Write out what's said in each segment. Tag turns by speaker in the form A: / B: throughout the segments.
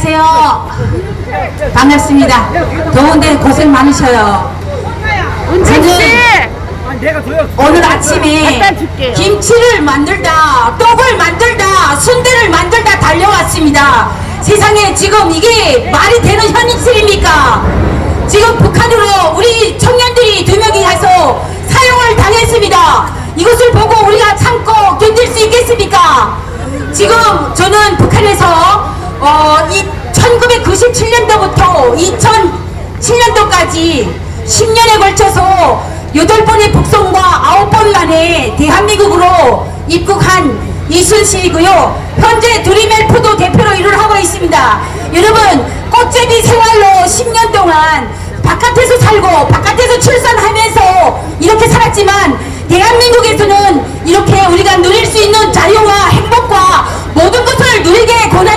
A: 안녕하세요. 반갑습니다. 더운데 고생 많으셔요. 저는 아, 오늘 아침에 김치를 만들다, 떡을 만들다, 순대를 만들다 달려왔습니다. 세상에 지금 이게 말이 되는 현실입니까? 지금 북한으로 우리 청년들이 두 명이 가서 사용을 당했습니다. 이것을 보고 우리가 참고 견딜 수 있겠습니까? 지금 저는 북한에서 어, 이 1997년도부터 2007년도까지 10년에 걸쳐서 8번의 북송과 9번 만에 대한민국으로 입국한 이순씨이고요. 현재 드림엘프도 대표로 일을 하고 있습니다. 여러분 꽃제비 생활로 10년 동안 바깥에서 살고 바깥에서 출산하면서 이렇게 살았지만 대한민국에서는 이렇게 우리가 누릴 수 있는 자유와 행복과 모든 것을 누리게 권하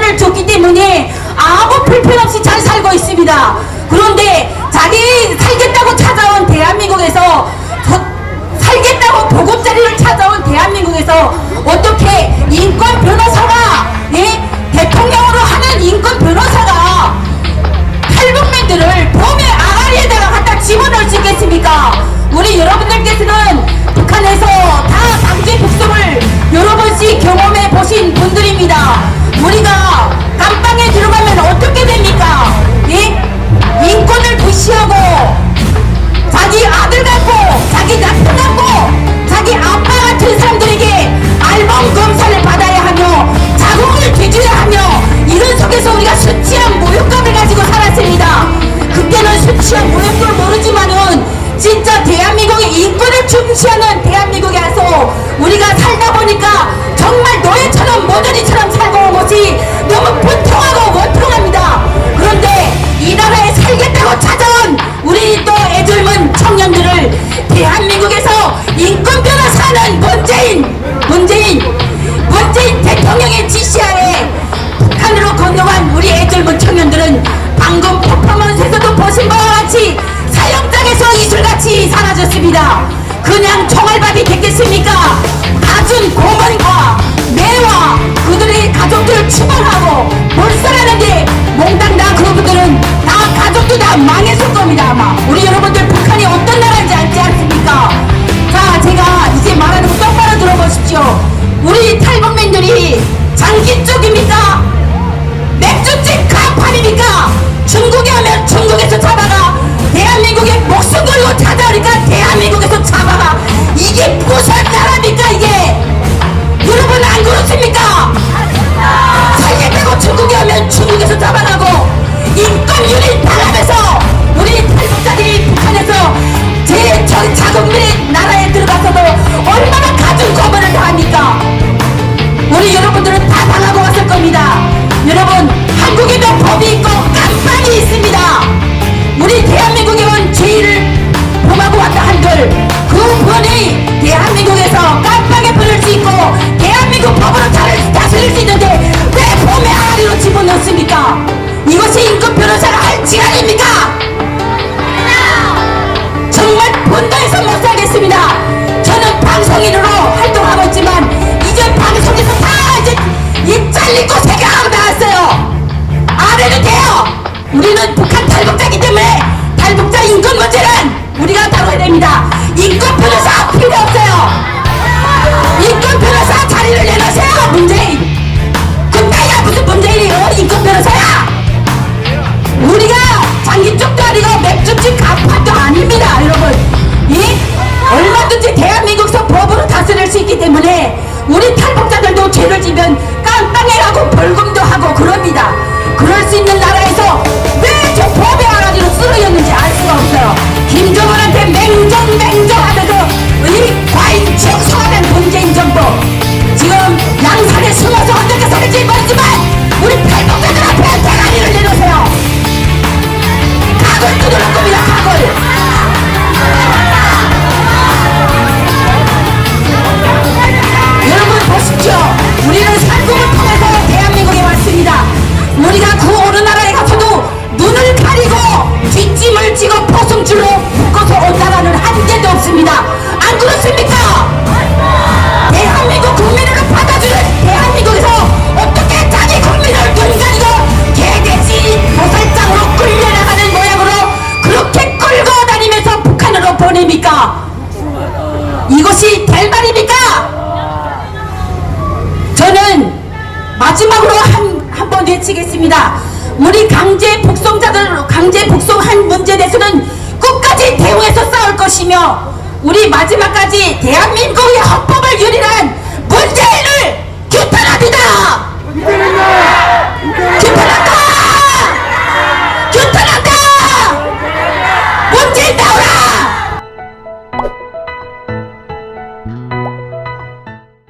A: 문재인 문재인. 문재인 대통령의 지시하에 북한으로 건너간 우리 애젊은 청년들은 방금 퍼포먼스에서도 보신 바와 같이 사형장에서 이슬같이 사라졌습니다. 그냥 총알밥이 됐겠습니까? 시간입니까? 정말 본가에서 못 살겠습니다. 저는 방송인으로 활동하고 있지만 이제 방송에서 다 이제 이 잘리고 세계하고 나왔어요. 안 해도 돼요. 우리는 북한 탈북자이기 때문에 탈북자 인권 문제는 우리가 다뤄야 됩니다. 인권 변호사 필요 없어요. 인권 kaibigan, 있습니다. 우리 강제 복송자들 강제 복송한 문제에 대해서는 끝까지 대우해서 싸울 것이며 우리 마지막까지 대한민국의 헌법을 유린한 문재인을 규탄합니다. 문재인을!